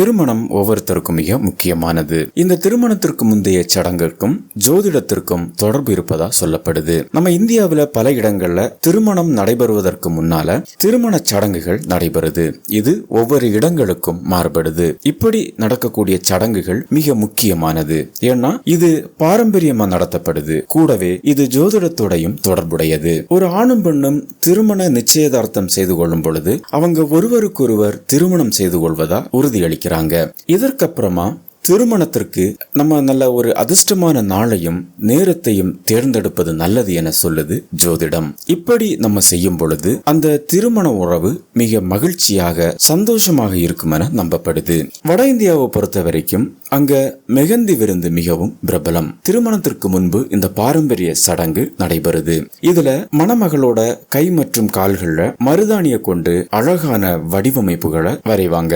திருமணம் ஒவ்வொருத்தருக்கும் மிக முக்கியமானது. இந்த திருமணத்திற்கு முந்தைய சடங்கிற்கும் ஜோதிடத்திற்கும் தொடர்பு இருப்பதா சொல்லப்படுது. நம்ம இந்தியாவுல பல இடங்கள்ல திருமணம் நடைபெறுவதற்கு முன்னால திருமண சடங்குகள் நடைபெறுது. இது ஒவ்வொரு இடங்களுக்கும் மாறுபடுது. இப்படி நடக்கக்கூடிய சடங்குகள் மிக முக்கியமானது. ஏன்னா இது பாரம்பரியமா நடத்தப்படுது. கூடவே இது ஜோதிடத்தோடையும் தொடர்புடையது. ஒரு ஆணும் பெண்ணும் திருமண நிச்சயதார்த்தம் செய்து கொள்ளும் பொழுது அவங்க ஒருவருக்கொருவர் திருமணம் செய்து கொள்வதா வைக்கிறாங்க இதற்கப்புறமா திருமணத்திற்கு நம்ம நல்ல ஒரு அதிர்ஷ்டமான நாளையும் நேரத்தையும் தேர்ந்தெடுப்பது நல்லது என சொல்லுது ஜோதிடம். இப்படி நம்ம செய்யும் பொழுது அந்த திருமண உறவு மிக மகிழ்ச்சியாக சந்தோஷமாக இருக்கும் என நம்பப்படுது. வட இந்தியாவை பொறுத்த வரைக்கும் அங்க மெகந்தி விருந்து மிகவும் பிரபலம். திருமணத்திற்கு முன்பு இந்த பாரம்பரிய சடங்கு நடைபெறுது. இதுல மணமகளோட கை மற்றும் கால்கள்ல மருதாணிய கொண்டு அழகான வடிவமைப்புகளை வரைவாங்க.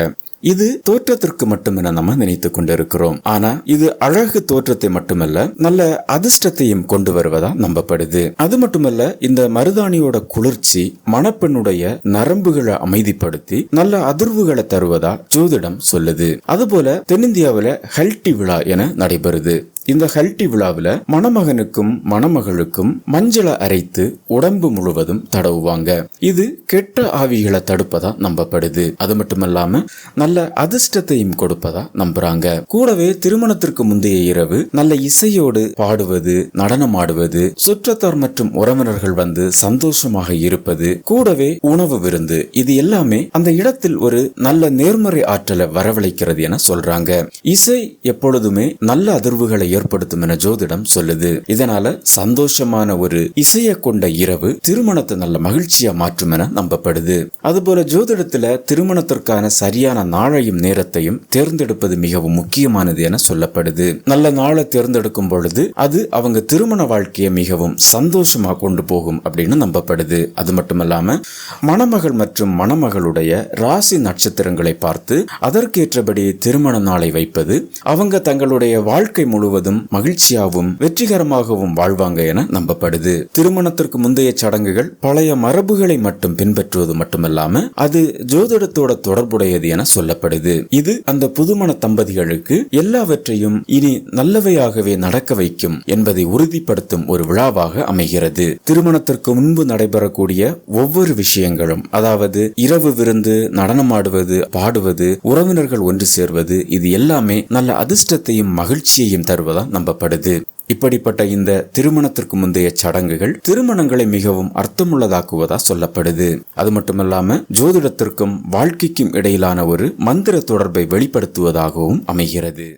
இது தோற்றத்திற்கு மட்டுமென நம்ம நினைத்து கொண்டிருக்கிறோம். ஆனா இது அழகு தோற்றத்தை மட்டுமல்ல நல்ல அதிர்ஷ்டத்தையும் கொண்டு வருவதா நம்பப்படுது. அது மட்டுமல்ல இந்த மருதாணியோட குளிர்ச்சி மணப்பெண்ணுடைய நரம்புகளை அமைதிப்படுத்தி நல்ல அதிர்வுகளை தருவதா ஜோதிடம் சொல்லுது. அதுபோல தென்னிந்தியாவில் ஹெல்டி விழா என நடைபெறுது. இந்த ஹல்டி விழாவில் மணமகனுக்கும் மணமகளுக்கும் மஞ்சளை அரைத்து உடம்பு முழுவதும் தடவுவாங்க. இது கெட்ட ஆவிகளை தடுப்பதா நம்பப்படுது. அது மட்டுமல்லாம நல்ல அதிர்ஷ்டத்தையும் கொடுப்பதா நம்புறாங்க. கூடவே திருமணத்திற்கு முந்தைய இரவு நல்ல இசையோடு பாடுவது நடனம் ஆடுவது சுற்றத்தார் மற்றும் உறவினர்கள் வந்து சந்தோஷமாக இருப்பது கூடவே உணவு விருந்து. இது எல்லாமே அந்த இடத்தில் ஒரு நல்ல நேர்மறை ஆற்றலை வரவழைக்கிறது என சொல்றாங்க. இசை எப்பொழுதுமே நல்ல அதிர்வுகளை ஏற்படுத்தும் என ஜோதிடம் சொல்லுது. இதனால சந்தோஷமான ஒரு இசையை கொண்ட இரவு திருமணத்தை நல்ல மகிழ்ச்சியா மாற்றும் என நம்பப்படுது. அதுபோல ஜோதிடத்துல திருமணத்திற்கான சரியான நாளையும் நேரத்தையும் தேர்ந்தெடுப்பது மிகவும் முக்கியமானது என சொல்லப்படுது. நல்ல நாளை தேர்ந்தெடுக்கும் பொழுது அது அவங்க திருமண வாழ்க்கையை மிகவும் சந்தோஷமா கொண்டு போகும் அப்படின்னு நம்பப்படுது. அது மட்டுமல்லாம மணமகள் மற்றும் மணமகளுடைய ராசி நட்சத்திரங்களை பார்த்து அதற்கேற்றபடி திருமண நாளை வைப்பது அவங்க தங்களுடைய வாழ்க்கை முழுவதும் முழுவதும் மகிழ்ச்சியாகவும் வெற்றி வெற்றிகரமாகவும் வாழ்வாங்க என நம்பப்படுது. திருமணத்திற்கு முந்தைய சடங்குகள் பழைய மரபுகளை மட்டும் பின்பற்றுவது மட்டுமல்லாம அது ஜோதிடத்தோட தொடர்புடையது என சொல்லப்படுது. இது அந்த புதுமண தம்பதிகளுக்கு எல்லாவற்றையும் இனி நல்லவையாகவே நடக்க வைக்கும் என்பதை உறுதிப்படுத்தும் ஒரு விழாவாக அமைகிறது. திருமணத்திற்கு முன்பு நடைபெறக்கூடிய ஒவ்வொரு விஷயங்களும் அதாவது இரவு விருந்து நடனமாடுவது பாடுவது உறவினர்கள் ஒன்று சேர்வது இது எல்லாமே நல்ல அதிர்ஷ்டத்தையும் மகிழ்ச்சியையும் தருவதா நம்பப்படுது. இப்படிப்பட்ட இந்த திருமணத்திற்கு முந்தைய சடங்குகள் திருமணங்களை மிகவும் அர்த்தமுள்ளதாக்குவதா சொல்லப்படுது. அது மட்டுமல்லாம ஜோதிடத்திற்கும் வாழ்க்கைக்கும் இடையிலான ஒரு மந்திர தொடர்பை வெளிப்படுத்துவதாகவும் அமைகிறது.